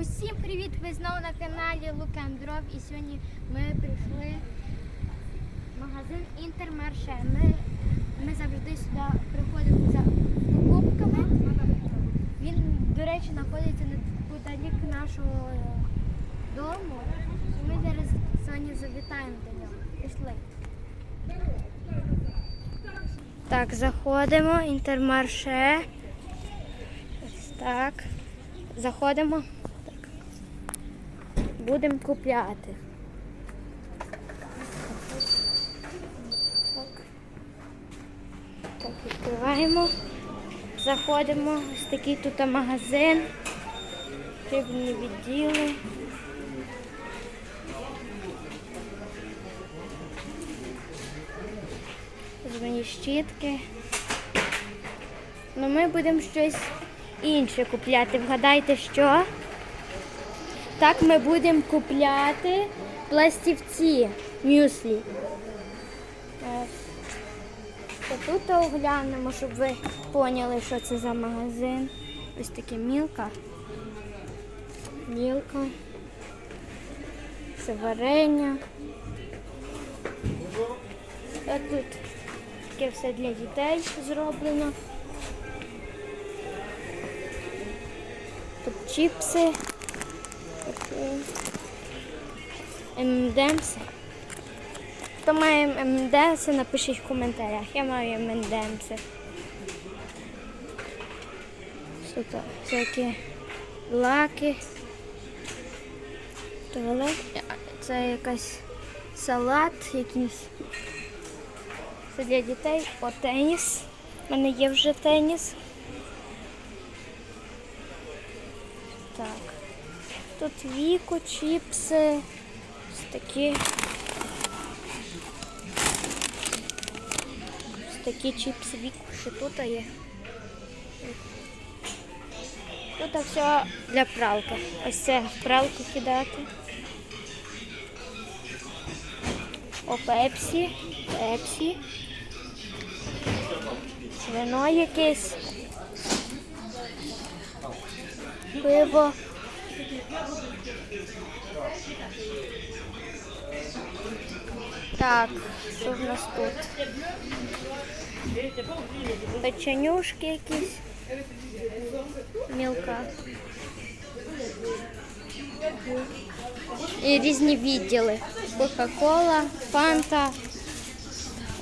Усім привіт! Ви знову на каналі Look and і сьогодні ми прийшли в магазин Інтермарше. Ми, ми завжди сюди приходимо за покупками. Він, до речі, знаходиться неподалік нашого дому. І ми зараз сьогодні завітаємо до нього. Пішли. Так, заходимо, інтермарше. Ось так. Заходимо. Будемо купляти. Так. Так, відкриваємо. Заходимо. Ось такий тут магазин. Потрібні відділи. Зубні щітки. Ну ми будемо щось інше купляти. Вгадайте, що? Так, ми будемо купляти пластівці мюслі. Е, Тут оглянемо, щоб ви поняли, що це за магазин. Ось таке мілка. Мілка. Це варення. А тут таке все для дітей зроблено. Тут чіпси. МДМСи. Хто має МДМСи, напишіть в коментарях. Я маю МДМСи. Тут всякі лаки. Туалет. Це якась салат якийсь. Це для дітей. О, теніс. У мене є вже теніс. Так. Тут віку, чіпси. Ось такі. Ось такі чіпси віку, що тут є. Тут все для пралки. Ось це в пралку кидати. О, пепсі. Пепсі. Вино якесь. Пиво. Так, що в нас тут? Печенюшки якісь. Мілка. І різні відділи. Кока-кола, фанта.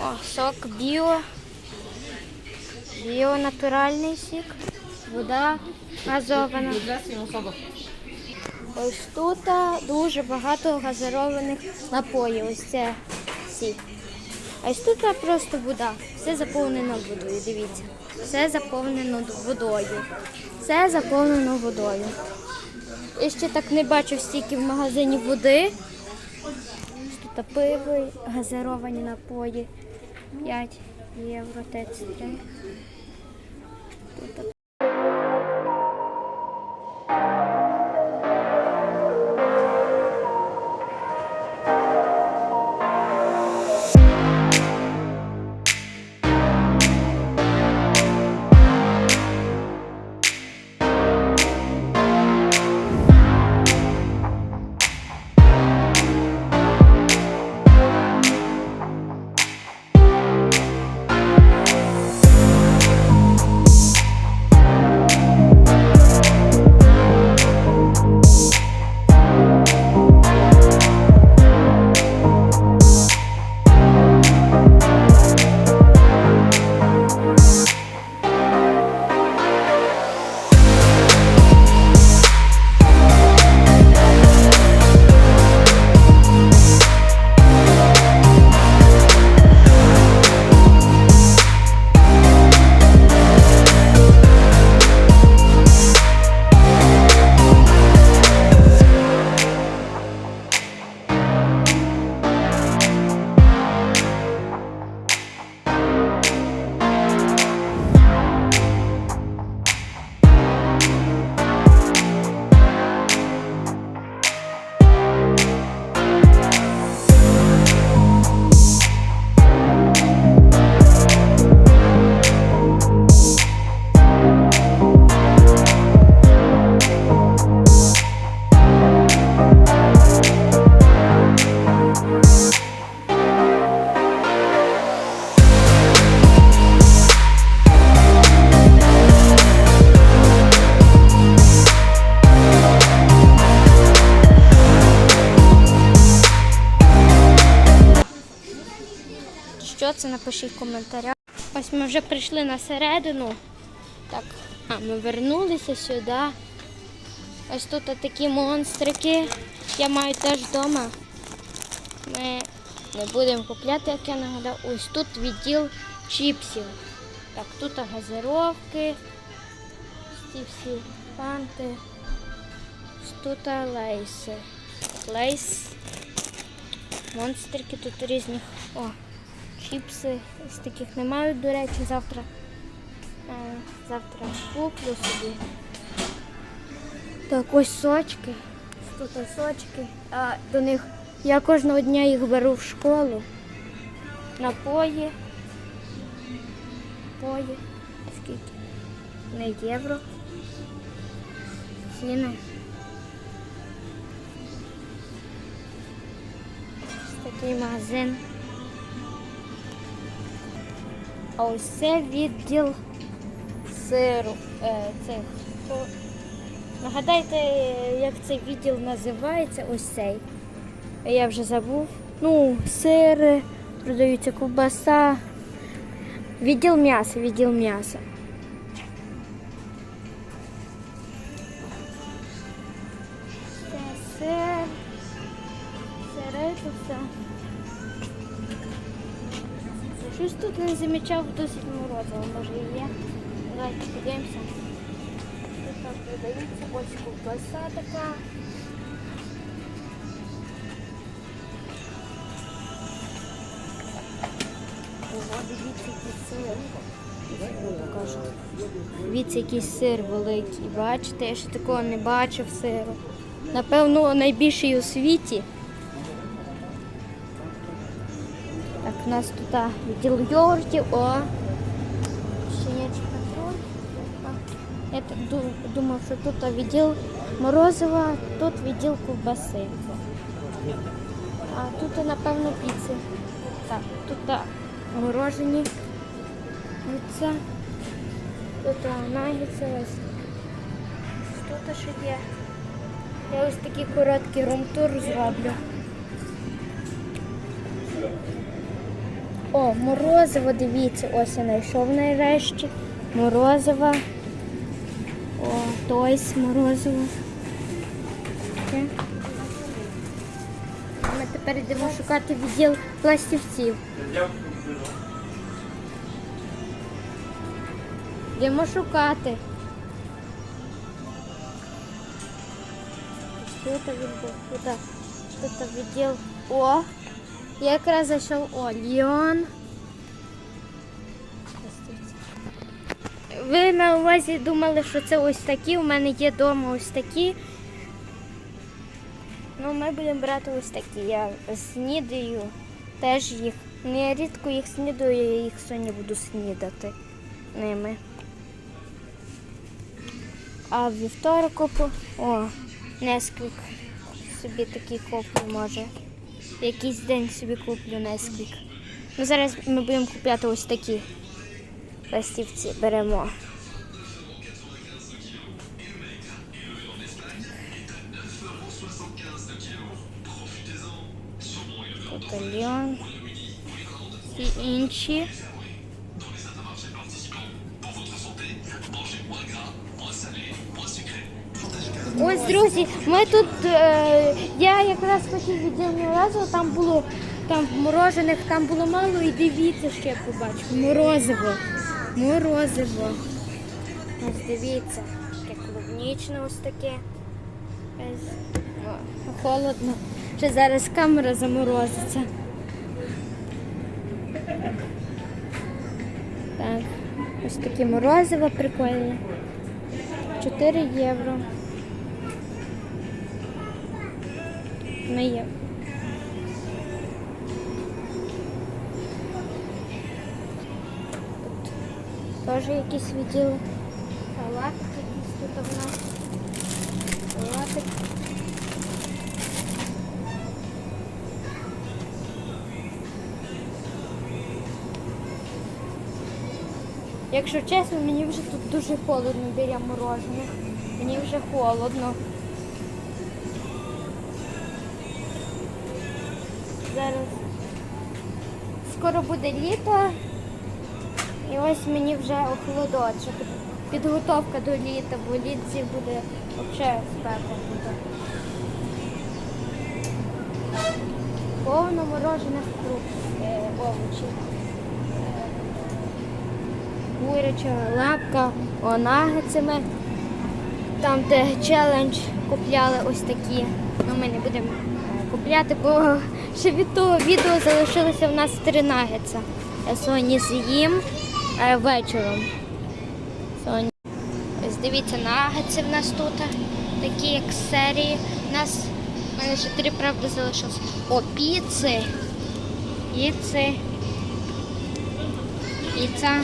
О, сок біо. Біо натуральний сік. Вода газована. Ось тут дуже багато газированих напоїв. Ось це сік. А ось тут просто вода. Все заповнено водою. Дивіться. Все заповнено водою. Все заповнено водою. Я ще так не бачив стільки в магазині води. Тут пиво, газировані напої. 5 євро 33. Тут що це, коментарях. Ось ми вже прийшли на середину. Так, а ми вернулися сюди. Ось тут такі монстрики. Я маю теж вдома. Ми не будемо купляти, як я нагадав. Ось тут відділ чіпсів. Так, тут газировки, ці всі фанти. Ось Тут лейси. Лейс. Монстрики тут різних. О, чіпси. З таких немає, до речі, завтра. Е, завтра куплю собі. Так, ось сочки. Тут сочки. А до них я кожного дня їх беру в школу. Напої. Напої. Скільки? Не євро. Ціни. Такий магазин. А ось це відділ сиру. Е, цих. Нагадайте, як цей відділ називається, ось цей. Я вже забув. Ну, сири, продаються ковбаса. Відділ м'яса, відділ м'яса. Не замічав досить морозиво, може і є. Давайте подивимося. Тут так продається ось ковбаса така. Ого, дивіться, який сир. Покажу. Дивіться, який сир великий. Бачите, я ще такого не бачив сиру. Напевно, найбільший у світі. у нас тут а, відділ йогуртів. О, щенячий патруль. А, Я так ду- думав, що тут а, відділ морозива, тут відділ ковбаси. А тут, напевно, піци. Так, тут а, морожені. Оце. Тут а, наггетси ось. Тут ще є. Я ось такий короткий румтур зроблю. О, морозиво, дивіться, ось я знайшов нарешті. Морозиво. О, тойс морозиво. Ми тепер йдемо шукати відділ пластівців. Йдемо шукати. Що це відділ? Тут, тут відділ. О! Я якраз зайшов о, Ліон. Ви на увазі думали, що це ось такі. У мене є вдома ось такі. Ну, ми будемо брати ось такі. Я снідаю теж їх. Не рідко їх снідаю, я їх сьогодні буду снідати ними. А вівторок куплю. О, Несквік. Собі такий куплю може. Якийсь день собі куплю Несквік. Ну, зараз ми будемо купляти ось такі пластівці. Беремо. Батальйон. і інші. Ось, друзі, ми тут, е, я якраз хотів відділення разу, там було там морожених, там було мало і дивіться, що я побачив. Морозиво. Морозиво. Ось дивіться, таке клубнічне ось таке. Ось, Холодно. Ще зараз камера заморозиться. Так, ось таке морозиво прикольне. 4 євро. Не є. Тут теж якісь відділи. Салатик якийсь тут у нас. Салатик. Якщо чесно, мені вже тут дуже холодно біля морожених. Мені вже холодно. Буде літо. І ось мені вже охолодочок. Підготовка до літа, бо літці буде взагалі спека буде. Повно морожених фруктів, е, овочів. Е, Куряча лапка, о, нагетсами. Там, де челендж купляли ось такі. Ну, ми не будемо е, купляти, бо ще від того відео залишилося в нас три нагетса. Я сьогодні з'їм е, вечором. Сьогодні. Ось дивіться, нагетси в нас тут, такі як серії. У нас в мене ще три правда залишилось. О, піци. Піци. Піца.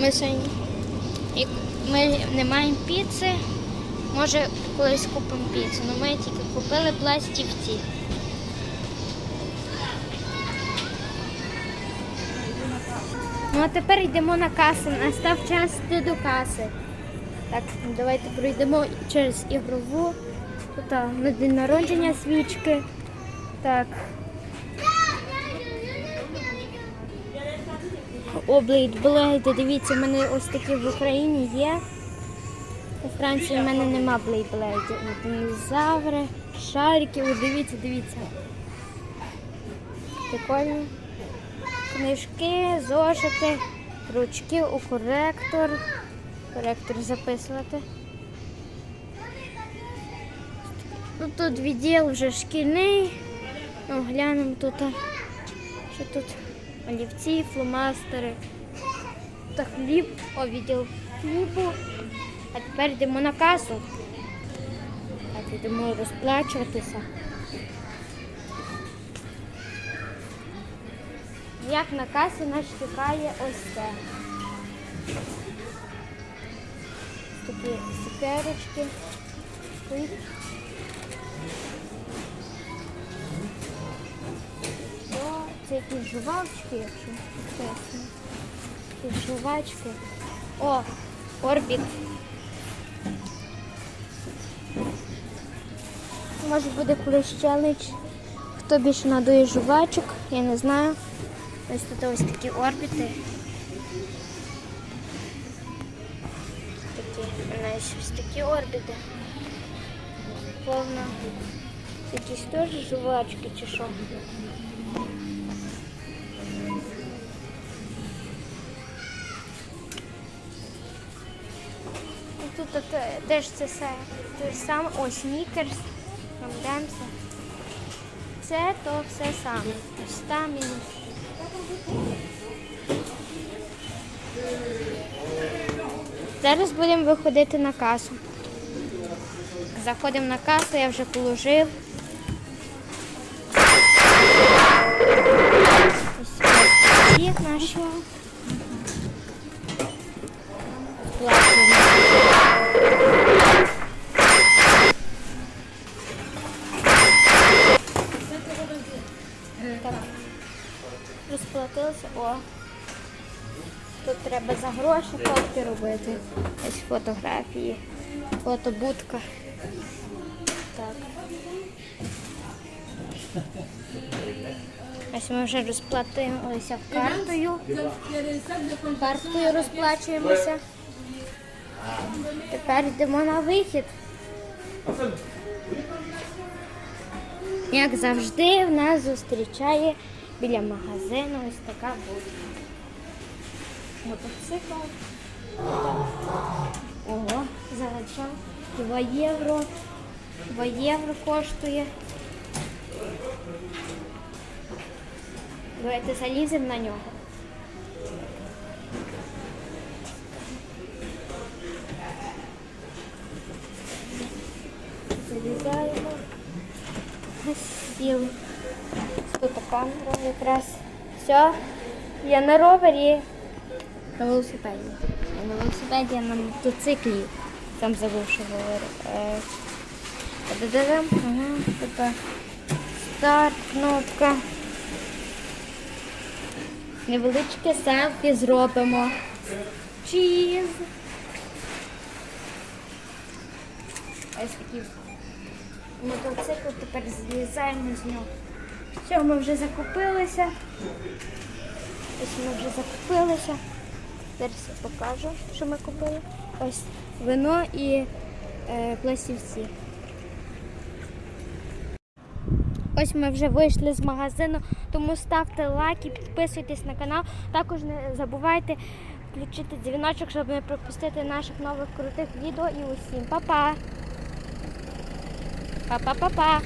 Ми сьогодні. Ми не маємо піци. Може, колись купимо піцу. але ми тільки купили пластівці. А тепер йдемо на касу. Настав час йти до каси. Так, давайте пройдемо через ігрову. Тут на день народження свічки. Так. Облейд Блейди. Дивіться, в мене ось такі в Україні є. У Франції в мене нема блейблейдів. Динозаври, шарики. О, дивіться, дивіться. Прикольно. Книжки, зошити, ручки у коректор. Коректор записувати. Ну, тут відділ вже шкільний. Ну, глянемо тут. Що тут? Олівці, фломастери. Та хліб, о, відділ хлібу. А тепер йдемо на касу. Так, йдемо розплачуватися. Як на касі нас чекає ось це. Такі. О, Це якісь жувачки, якщо чесно. Якісь жувачки. О, орбіт. Може буде колись. Хто більше надує жувачок, я не знаю. Ось тут ось такі орбіти. Такі, у ось такі орбіти. Повно. Якісь теж жувачки чи що. Тут е, теж це все те саме. О, снікерс, Демса. Це то все саме. Ось там і Зараз будемо виходити на касу. Заходимо на касу, я вже положив. Тут треба за гроші фотки робити. Ось фотографії, фотобудка. Так. Ось ми вже розплатилися картою. Карткою розплачуємося. Тепер йдемо на вихід. Як завжди, в нас зустрічає біля магазину ось така будка. Мотоцикл. Ого, залишав. 2 євро. 2 євро коштує. Давайте заліземо на нього. Залізаємо. Сіл. Тут камера якраз. Все. Я на ровері. На велосипеді. На велосипеді, на мотоциклі. Там забув, що говорю. Е. Ага. Старт, кнопка. Невеличке селфі зробимо. Чіз. Ось такий мотоцикл, тепер злізаємо з нього. Все, ми вже закупилися. Ось ми вже закупилися. Зараз я покажу, що ми купили. Ось вино і е, пластівці. Ось ми вже вийшли з магазину, тому ставте лайки, підписуйтесь на канал. Також не забувайте включити дзвіночок, щоб не пропустити наших нових крутих відео. І усім па-па! Па-па-па-па!